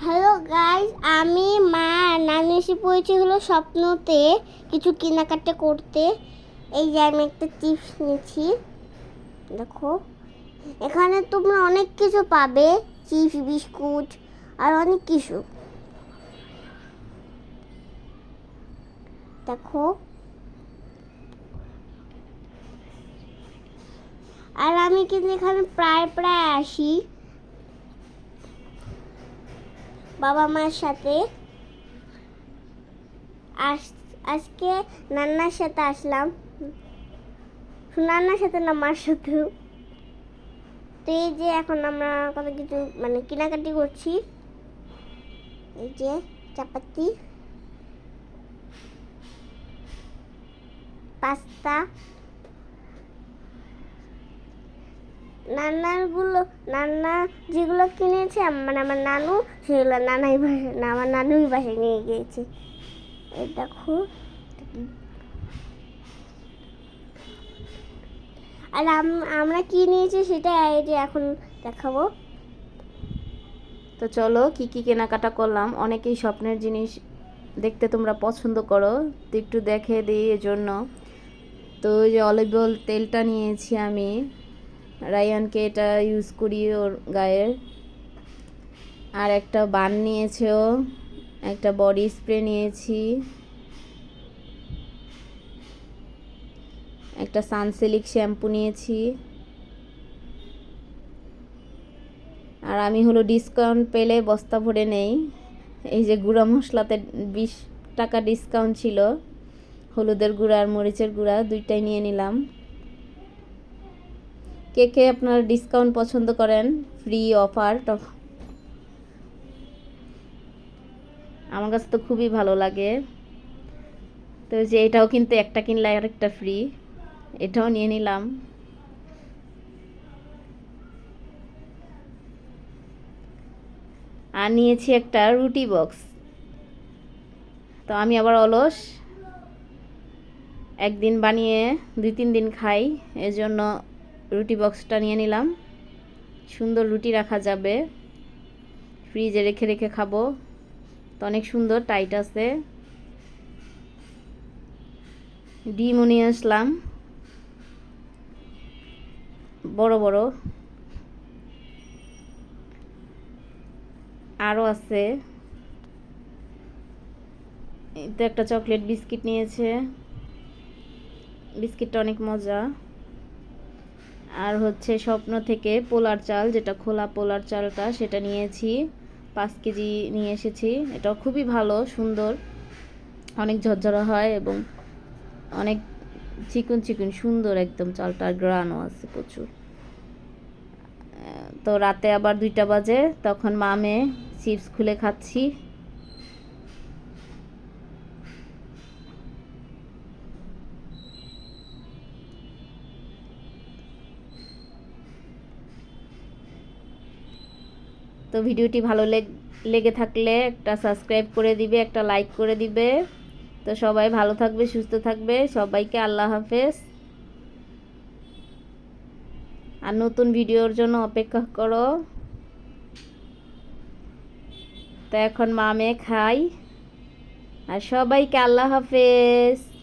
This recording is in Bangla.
হ্যালো গাইস আমি, মা নানি এসে পড়েছি হলো স্বপ্নতে কিছু কেনাকাটা করতে। এই যে আমি একটা চিপস নিয়েছি। দেখো। এখানে তোমরা অনেক কিছু পাবে। চিপস বিস্কুট আর অনেক কিছু। দেখো। আর আমি কিন্তু এখানে প্রায় প্রায় আসি। বাবা মার সাথে আজকে নান্নার সাথে আসলাম। নান্নার সাথে না মার সাথেও তো এই যে এখন আমরা কত কিছু মানে কেনাকাটি করছি। এই যে চাপাতি, পাস্তা নান্নারগুলো নান্না যেগুলো কিনেছে মানে আমার নানু, সেগুলো নানাই বাসা আমার নানুই বাসায় নিয়ে গিয়েছে। এই দেখো। আর আম- আমরা কি নিয়েছি সেটা যে এখন দেখাবো। তো চলো, কি কি কেনাকাটা করলাম? অনেকেই স্বপ্নের জিনিস দেখতে তোমরা পছন্দ করো, তো একটু দেখে দিই এজন্য। তো ওই যে অলিভ তেলটা নিয়েছি আমি। রায়ানকে এটা ইউজ করি ওর গায়ের। আর একটা বান নিয়েছে ও, একটা বডি স্প্রে নিয়েছি। একটা সানসিলিক শ্যাম্পু নিয়েছি। আর আমি হলো ডিসকাউন্ট পেলে বস্তা ভরে নেই। এই যে গুঁড়া মশলাতে বিশ টাকা ডিসকাউন্ট ছিল। হলুদের গুঁড়া আর মরিচের গুঁড়া দুইটাই নিয়ে নিলাম। কে কে আপনার ডিসকাউন্ট পছন্দ করেন? ফ্রি অফার আমার কাছে তো খুবই ভালো লাগে। তো যে এটাও কিন্তু একটা কিনলে আরেকটা ফ্রি এটাও নিয়ে নিলাম। আর নিয়েছি একটা রুটি বক্স তো আমি আবার অলস। একদিন বানিয়ে দুই তিন দিন খাই। এজন্য রুটি বক্সটা নিয়ে নিলাম। সুন্দর রুটি রাখা যাবে। ফ্রিজে রেখে রেখে খাব। তো অনেক সুন্দর, টাইট আছে। ডিমও নিয়ে আসলাম। বড় বড়। আরও আছে। তো একটা চকলেট বিস্কিট নিয়েছে। বিস্কিটটা অনেক মজা। আর হচ্ছে স্বপ্ন থেকে পোলার চাল, যেটা খোলা পোলার চালটা, সেটা নিয়েছি। পাঁচ কেজি নিয়ে এসেছি। এটাও খুবই ভালো, সুন্দর। অনেক ঝরঝরা হয় এবং অনেক চিকন চিকন, সুন্দর একদম চালটার গ্রানও আছে প্রচুর। তো রাতে আবার দুইটা বাজে, তখন মামে চিপস খুলে খাচ্ছি। তো ভিডিওটি ভালো লেগ- থাকলে একটা সাবস্ক্রাইব করে দিবে, একটা লাইক করে দিবে। তো সবাই ভালো থাকবে, সুস্থ থাকবে। সবাইকে আল্লাহ হাফেজ। আর নতুন ভিডিওর জন্য অপেক্ষা করো। তো এখন মামে খাই। আর সবাইকে আল্লাহ হাফেজ।